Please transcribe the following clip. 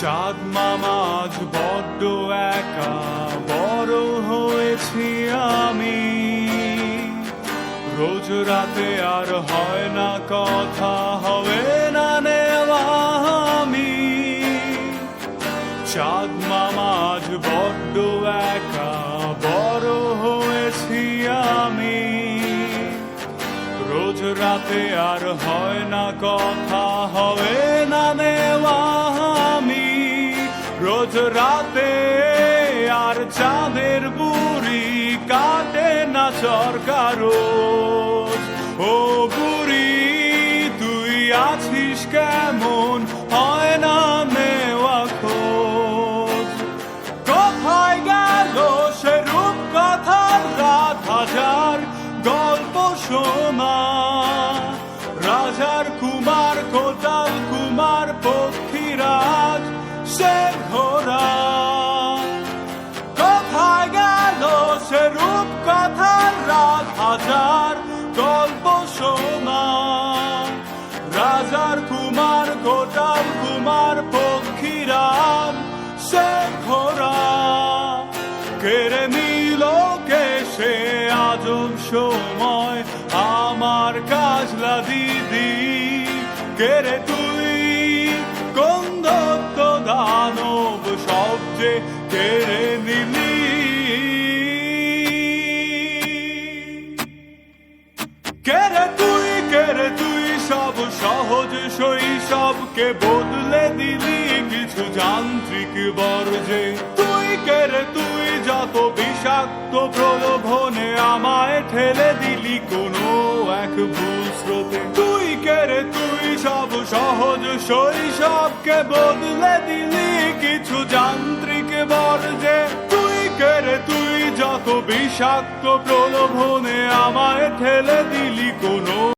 চাঁদ মামা, আজ বড্ড একা, বড় হয়েছি আমি। রোজ রাতে আর হয় না কথা, হবে না নেওয়া আমি। চাঁদ মামা, আজ বড্ড একা, বড় হয়েছি আমি। রোজ রাতে আর হয় না কথা, হবে না আমি রাতে আর চাঁদের বুড়ি কাটে না সরকার। ও বুড়ি, তুই আছিস কেমন? হয় না নেওয়া খোঁজ। কোথায় গেল সে রূপ কথার রাত হাজার গল্প শোনা? রাজার কুমার কোটাল রাজার কুমার, গোটাল কুমার পক্ষীরাম, সে ঘোরা কেড়ে নিল সে আজব সময়, আমার কাজলা দিদি। কেড়ে তুই কোন দত্ত দানব সবচেয়ে কেড়ে নিলি সহজ শৈশবকে বদলে দিলি কিছু যান্ত্রিক বর্জে তুই কেরে তুই যত বিষাক্ত প্রলোভনে আমায় ঠেলে দিলি কোনো এক ভুল স্রোতে। তুই কেরে তুই সব সহজ শৈশবকে বদলে দিলি কিছু যান্ত্রিক বর্জে তুই কেরে তুই যত বিষাক্ত প্রলোভনে আমায় ঠেলে দিলি কোনো